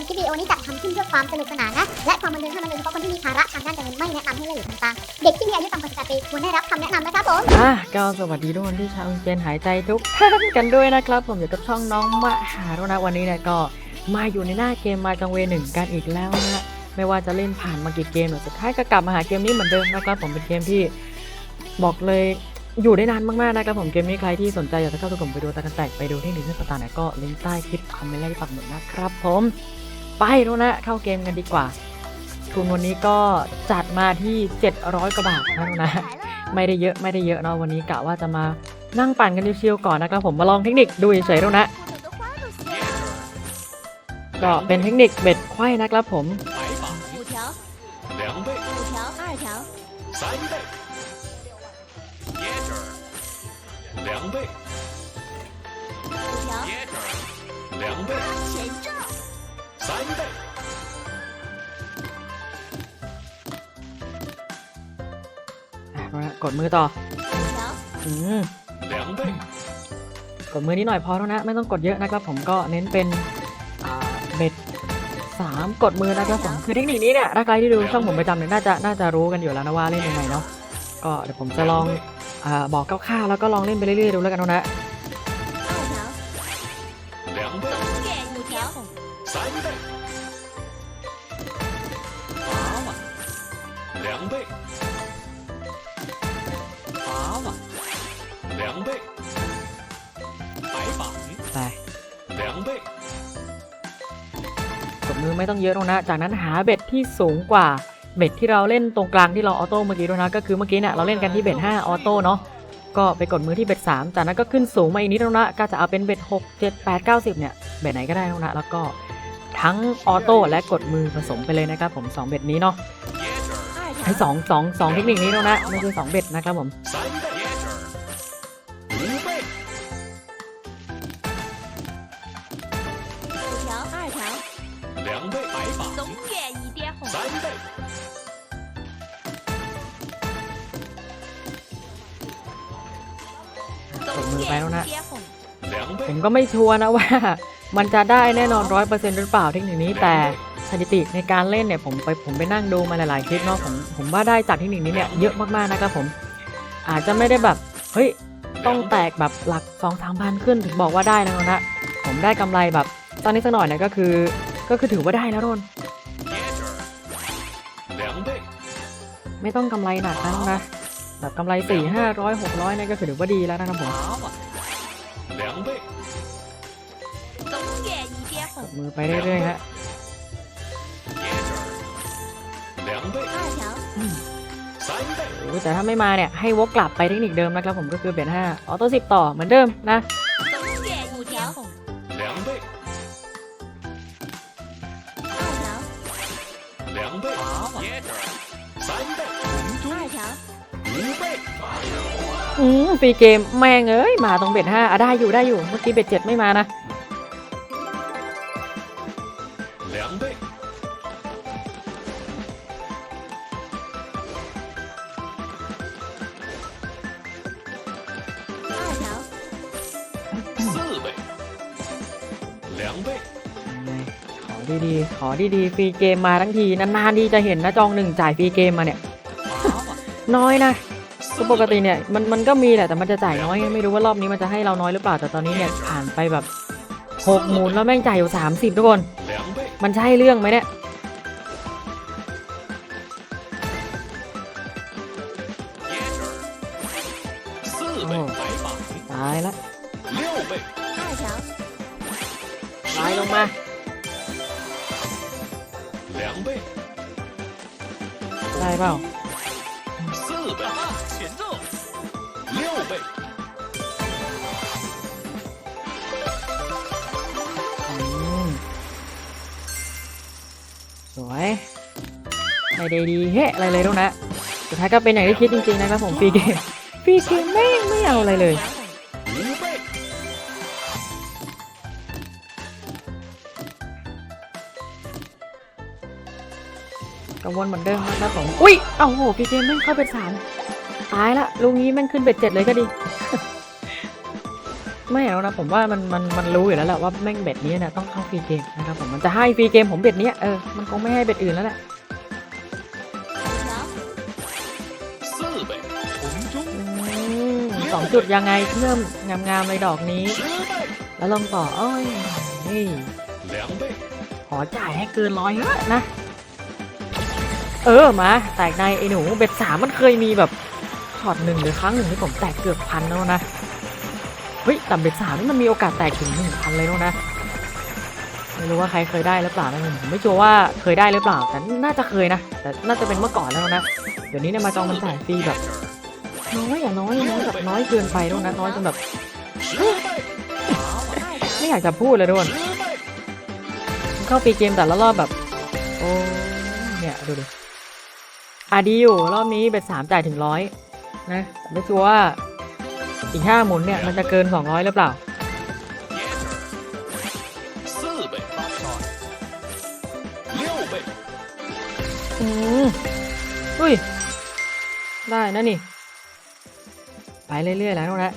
มคลิปวิดีโอนี้จัดทำขึ้นเพื่อความสนุกสนานนะ และความบันเทิงเท่านั้นโดยเฉพาะคนที่มีภาระทางด้านการเงินไม่แนะนำให้เล่นหรือทำตามเด็กที่มีอายุต่ำกว่า18ปีควรได้รับคำแนะนำนะครับผม อะก็สวัสดีทุกคนที่ชาวเจนหายใจทุกท่านกันด้วยนะครับ ผมอยู่กับช่องน้องมหาโรนะวันนี้เนี่ยก็มาอยู่ในหน้าเกมมาจังเวหนึ่งกันอีกแล้วนะไม่ว่าจะเล่นผ่านมากี่เกมเนี่ยสุดท้ายก็กลับมาหาเกมนี้เหมือนเดิมนะครับผมเป็นเกมที่บอกเลยอยู่ได้นานมากๆนะครับผมเกมนี้ใครที่สนใจอยากจะเข้าตัวผมไปดูตากันแตกไปดูเทคนิคเรื่องต่างๆเนี่ยก็ลิงก์ใต้คลิปคอมเมนต์แรกที่ปักหมุดนะครับผม ไปแล้วนะเข้าเกมกันดีกว่า ทุนวันนี้ก็จัดมาที่ 700กว่าบาทนะนู่นนะไม่ได้เยอะไม่ได้เยอะเนาะวันนี้กะว่าจะมานั่งปั่นกันชิวๆก่อนนะครับผมมาลองเทคนิคดูเฉยๆนู่นนะก็เป็นเทคนิคเบ็ดไข่นะครับผม两倍。最大กดมือต่ออืมกดมือนิดหน่อยพอเท่านะ ไม่ต้องกดเยอะนะครับผมก็เน้นเป็นเบ็ดสามกดมือนะครับผมคือเทคนิคนี้เนี่ยถ้าใครที่ดูช่องผมประจำเนี่ยน่าจะน่าจะรู้กันอยู่แล้วนะว่าเล่นยังไงเนาะก็เดี๋ยวผมจะลองอบอกคร่าวๆแล้วก็ลองเล่นไปเรื่อยๆดูแล้วกันนะ 两倍，给五条，三倍，八万，两倍，八万，两倍，白榜 ไป 两倍， กดมือไม่ต้องเยอะหรอกนะ จากนั้นหาเบ็ดที่สูงกว่าเบ็ดที่เราเล่นตรงกลางที่เราออโต้เมื่อกี้ด้วยนะ ก็คือเมื่อกี้เนี่ยเราเล่นกันที่เบ็ด5ออโต้เนาะ ก็ไปกดมือที่เบ็ด3จากนั้นก็ขึ้นสูงมาอีกนิดแล้วนะ ก็จะเอาเป็นเบ็ด6 7 8 9 10เนี่ย เบ็ดไหนก็ได้แล้วนะ แล้วก็ทั้งออโต้และกดมือผสมไปเลยนะครับผมสองเบ็ดนี้เนาะ 椰汁儿二 ไอ้ 条， สองสองสองเทคนิคนี้แล้วนะ ไม่ใช่สองเบ็ดนะครับผม 三倍，椰汁儿五倍，五条，二条，两倍，白榜总给一点红，三倍。 ตบมือไปแล้วนะ ผมก็ไม่ชัวร์นะว่า มันจะได้แน่นอนร้อยเปอร์เซ็นต์หรือเปล่าเทคนิคนี้แต่สถิติในการเล่นเนี่ยผมไปผมไปนั่งดูมาหลายๆคลิปเนาะผมผมว่าได้จากเทคนิคนี้เนี่ยเยอะมากๆนะครับผม อาจจะไม่ได้แบบเฮ้ยต้องแตกแบบหลักสองสามพันขึ้นถึงบอกว่าได้นะนะผมได้กำไรแบบตอนนี้สักหน่อยเนี่ยก็คือก็คือถือว่าได้นะโดนไม่ต้องกำไรหนักนะนะ แบบกำไรสี่ห้าร้อยหกร้อยนี่ก็ถือว่าดีแล้วนะครับผมมือไปเรื่อยๆฮะแต่ถ้าไม่มาเนี่ยให้วกกลับไปเทคนิคเดิมนะครับผมก็คือเบีดห้าออโต้สิบต่อเหมือนเดิมนะ อืมฟรีเกมแม่งเอ้ยมาตรงเบ็ดห้าอะได้อยู่ได้อยู่เมื่อกี้เบ็ดเจ็ดไม่มานะดีๆ ขอดีๆ ฟรีเกมมาทั้งที นานๆดีจะเห็นนะจองหนึ่งจ่ายฟรีเกมมาเนี่ย น้อยนะ คือปกติเนี่ยมันมันก็มีแหละแต่มันจะจ่ายน้อย ไม่รู้ว่ารอบนี้มันจะให้เราน้อยหรือเปล่าแต่ตอนนี้เนี่ยผ่านไปแบบหกหมุนแล้วแม่งจ่ายอยู่สามสิบทุกคน มันใช่เรื่องไหมเนี่ยตายละตายลงมาได้เปล่า make. สวยไอเได้ดีเฮ้อะไรเลยลูกนะสุดท้ายก็เป็นอย่างที่คิดจริงๆนะครับผมฟรีเกมฟรีเกมไม่ไม่เอาอะไรเลยกังวลเหมือนเดิมนะครับผม อุ้ยเอ้าโหพี่เกมไม่เข้าเป็นสาม ตายละลูกนี้แม่งขึ้นเบ็ดเจ็ดเลยก็ดี ไม่เอานะผมว่ามันมันมันรู้อยู่แล้วแหละว่าแม่งเบ็ดนี้เนี่ยต้องเข้าฟรีเกมนะครับผมมันจะให้ฟรีเกมผมเบ็ดนี้เออมันคงไม่ให้เบ็ดอื่นแล้วแหละสองจุดยังไงเพิ่มงามงๆเลยดอกนี้ แล้วลงต่อโอ้ยนี่ขอจ่ายให้เกินร้อยเยอะนะ เออมาแตกในไอ้หนูเบ็ดสามมันเคยมีแบบ ช็อตหนึ่งหรือครั้งหนึ่งที่ผมแตกเกือบพันแล้วนะ เฮ้ยต่ำเบรกสามนี่มันมีโอกาสแตกถึงหนึ่งพันเลยแล้วนะ ไม่รู้ว่าใครเคยได้หรือเปล่านะผมไม่ชัวร์ว่าเคยได้หรือเปล่า แต่น่าจะเคยนะ แต่น่าจะเป็นเมื่อก่อนแล้วนะ เดี๋ยวนี้เนี่ยมาจองมันแตกฟรีแบบน้อยอย่าน้อยน้อยแบบน้อยเกินไปแล้วนะน้อยจนแบบไม่อยากจะพูดเลยด้วนเข้าปีเกมแต่ละรอบแบบ โอ้เนี่ยดูดิอายู่รอบนี้เบ็ดสามจ่ายถึงร้อย นะรู้สึกว่าอีกห้าหมุนเนี่ยมันจะเกิน 200 หรือเปล่า อืมอุ้ย ได้นะนี่ ไปเรื่อย ๆ แล้วนะ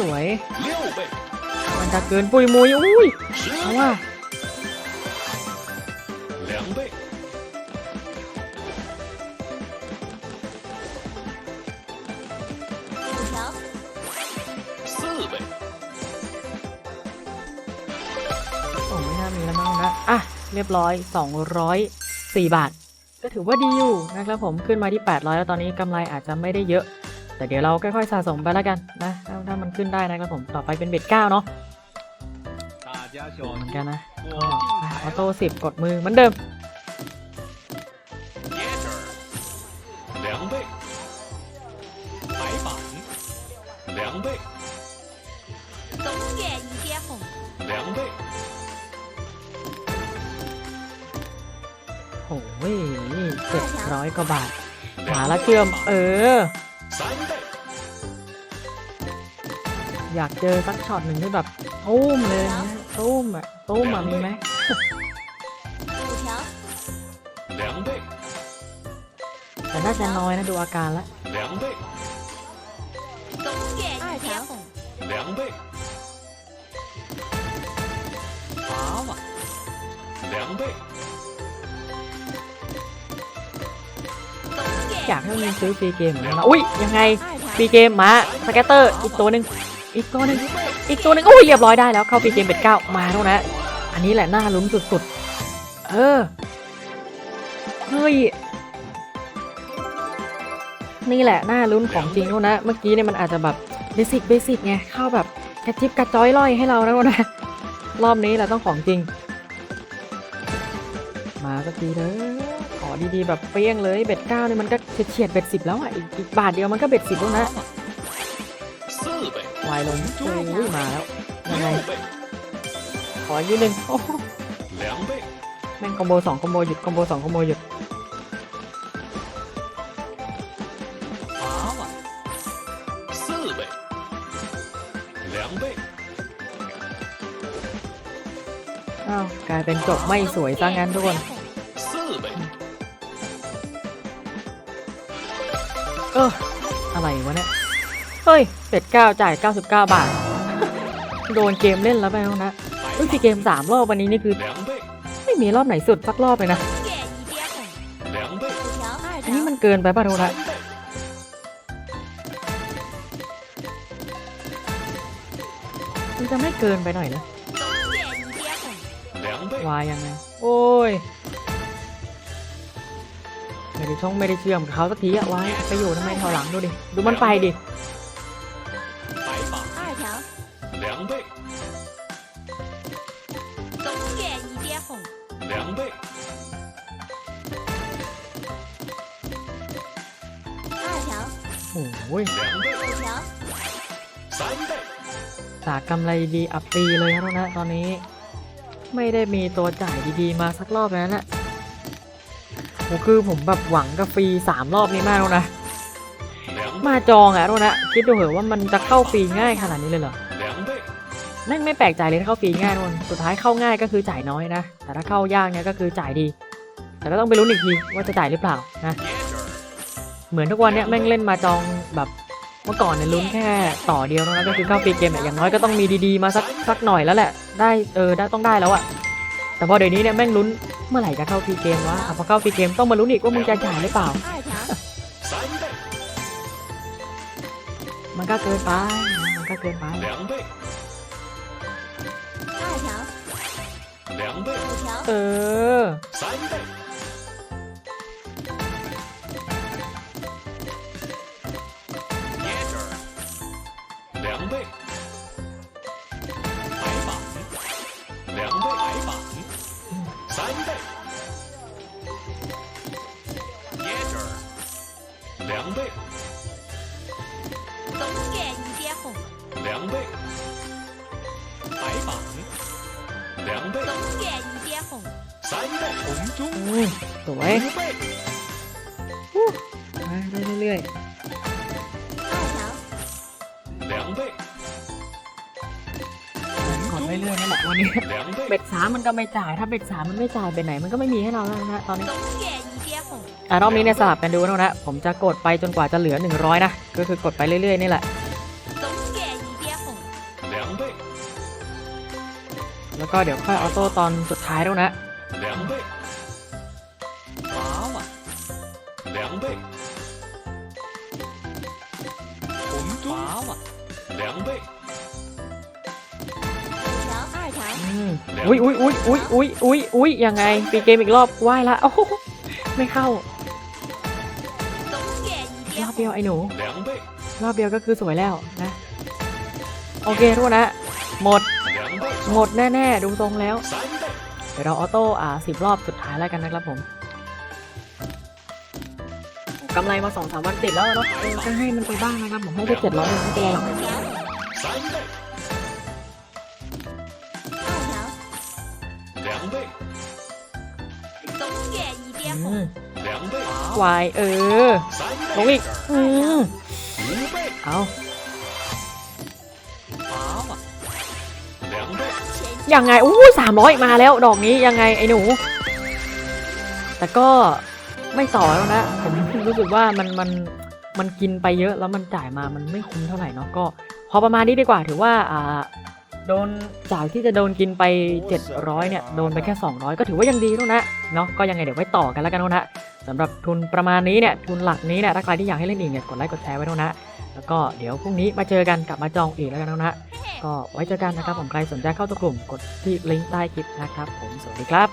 สวย มันจะเกินปุยมุยอุ้ย เอา 倍 ว่า 两倍四倍 โอ้ไม่น่ามีแล้วมั้งนะ อ่ะ เรียบร้อย 204 บาท ก็ถือว่าดีอยู่นะครับผมขึ้นมาที่ 800 แล้วตอนนี้กำไรอาจจะไม่ได้เยอะ แต่เดี๋ยวเราค่อยๆสะสมไปแล้วกันนะถ้าถ้ามันขึ้นได้นะครับผมต่อไปเป็นเบ็ด9เนาะ 大家小 เหมือนกันนะก็ออโต้สิบกดมือเหมือนเดิมโอ้ยเจ็ดร้อยกว่าบาทหมาละเกลือมเออ อยากเจอสักช็อตหนึ่งที่แบบ ตุ้มเลยนะตุ้มอ่ะตุ้มอ่ะมีไหม 五条，两倍 แต่น่าจะน้อยนะดูอาการละ 两倍总点一点红，两倍八万两倍总 อยาก 点 ให้มัน 一 มี 点 ซื้อฟรีเกมเหมือนกันนะอุ้ยยังไง 二 ฟรี 条， เกมมาสแกตเตอร์อีกตัวหนึ่งอีกตัวหนึ่ง อีกตัวหนึ่งอุ้ยเรียบร้อยได้แล้วเข้าฟรีเกมเป็นเก้ามาแล้วนะ อันนี้แหละน่าลุ้นสุดๆ เออ เฮ้ย นี่แหละน่าลุ้นของจริงแล้วนะ เมื่อกี้เนี่ยมันอาจจะแบบเบสิกเบสิกไงเข้าแบบกระจิบกระจ้อยล่อยให้เราแล้วนะ รอบนี้เราต้องของจริง มาสักทีเถอะขอดีๆแบบเปรี้ยงเลยเบ็ดเก้าเนี่ยมันก็เฉียดเบ็ดสิบแล้วอะอีกบาทเดียวมันก็เบ็ดสิบแล้วนะ วายลงโอ้ยมาแล้วยังไงขออีกนิดนึ่งโอ้แม่งคอมโบสองคอมโบหยุดคอมโบสองคอมโบหยุดอ้าวกลายเป็นจบไม่สวยซะงั้นทุกคนเอออะไรวะเนี่ย เฮ้ยเป็ดเก้าจ่าย 99 บาท โดนเกมเล่นแล้วไปน้องนะอุ้ยพี่เกมสามรอบวันนี้นี่คือ ไม่มีรอบไหนสุดสักรอบเลยนะ อันนี้มันเกินไปป่ะทุกท่านมันจะไม่เกินไปหน่อยนะวายยังไง โอ้ยไม่ได้ช่องไม่ได้เชื่อมเขาสักทีอะวายไปอยู่ทำไมแถวหลังดูดิ ดูมันไปดิ 两倍总点一点红，两倍二条， โอ้ย 两倍五条，三倍 สากำไรดีอับปีเลยครับนะตอนนี้ ไม่ได้มีตัวจ่ายดีๆ มาสักรอบแล้วนะโหคือผมแบบหวังกับฟรีสามรอบนี้มากแล้วนะ 两倍 มาจองอะทุกคนนะคิดดูเหอะว่ามันจะเข้าฟรีง่ายขนาดนี้เลยเหรอ นั่งไม่แปลกใจเลยที่เข้าฟรีง่ายนนสุดท้ายเข้าง่ายก็คือจ่ายน้อยนะ แต่ถ้าเข้ายากเนี่ยก็คือจ่ายดี แต่ก็ต้องไปรู้อีกทีว่าจะจ่ายหรือเปล่านะ เหมือนทุกวันเนี่ยแม่งเล่นมาจองแบบเมื่อก่อนเนี่ยลุ้นแค่ต่อเดียวนะก็คือเข้าฟรีเกมเนี่ยอย่างน้อยก็ต้องมีดีๆมาสักสักหน่อยแล้วแหละ ได้เออได้ต้องได้แล้วอะแต่พอเดี๋ยวนี้เนี่ยแม่งลุ้นเมื่อไหร่จะเข้าฟรีเกมวะพอเข้าฟรีเกมต้องมาลุ้นอีกว่ามึงจะจ่ายหรือเปล่า มันก็เกินไป มันก็เกินไป 条，两倍。薯条，呃，三倍。两倍。两倍，总给一点红，三倍，红中 อืมสวย 五倍。 มาได้เรื่อย 二条，两倍， ๆกดเรื่อยๆนั่นแหละวันนี้ 两倍， เบ็ดสามมันก็ไม่จ่ายถ้าเบ็ดสามมันไม่จ่ายเบ็ดไหนมันก็ไม่มีให้เราแล้วนะตอนนี้ 总给一点红， อ่ะรอบนี้เนี่ยสลับกันดูนะนะผมจะกดไปจนกว่าจะเหลือ 100 นะ ก็คือกดไปเรื่อยๆนี่แหละ แล้วก็เดี๋ยวค่อยออโต้ตอนสุดท้ายแล้วนะ 两倍，八万，两倍，红中八万，两倍，五条，二条， อืมอุ้ยอุ้ยอุ้ยอุ้ยอุ้ยอุ้ยอุ้ยยังไงปีเกมอีกรอบไหว้ละโอ้โหไม่เข้า 总给一 ร 点 อบเดียว 红， ไอ้หนู 两倍， รอบเดียวก็คือสวยแล้วนะ โอเคทุกคนนะ หมด 两倍， หมดแน่ ๆ ดูทรงแล้ว เดี๋ยวเราออโต้อ่าสิบรอบสุดท้ายแล้วกันนะครับผมกำไรมาสองสามวันติดแล้วเนาะก็ให้มันไปบ้างนะครับผมให้ไปเจ็ดร้อยไม่เป็นไรวายเออลงอีก อืมเอา ยังไงอู้สามร้อยมาแล้วดอกนี้ยังไงไอ้หนู แต่ก็ไม่ต่อแล้วนะผมรู้สึกว่ามันมันมันกินไปเยอะแล้วมันจ่ายมามันไม่คุ้มเท่าไหร่เนาะก็พอประมาณนี้ดีกว่าถือว่าอ่า โดนจากที่จะโดนกินไป 700 เนี่ย โดนไปแค่ 200 ก็ถือว่ายังดีแล้วนะ เนาะ ก็ยังไงเดี๋ยวไว้ต่อกันแล้วกันนะสำหรับทุนประมาณนี้เนี่ย ทุนหลักนี้เนี่ย ถ้าใครที่อยากให้เล่นอีกเนี่ย กดไลค์ กดแชร์ไว้ด้วนะ แล้วก็เดี๋ยวพรุ่งนี้มาเจอกันกลับมาจองอีกแล้วกันนะ ก็ไว้เจอกันนะครับผม ใครสนใจเข้าตัวกลุ่ม กดที่ลิงก์ใต้คลิปนะครับผม สวัสดีครับ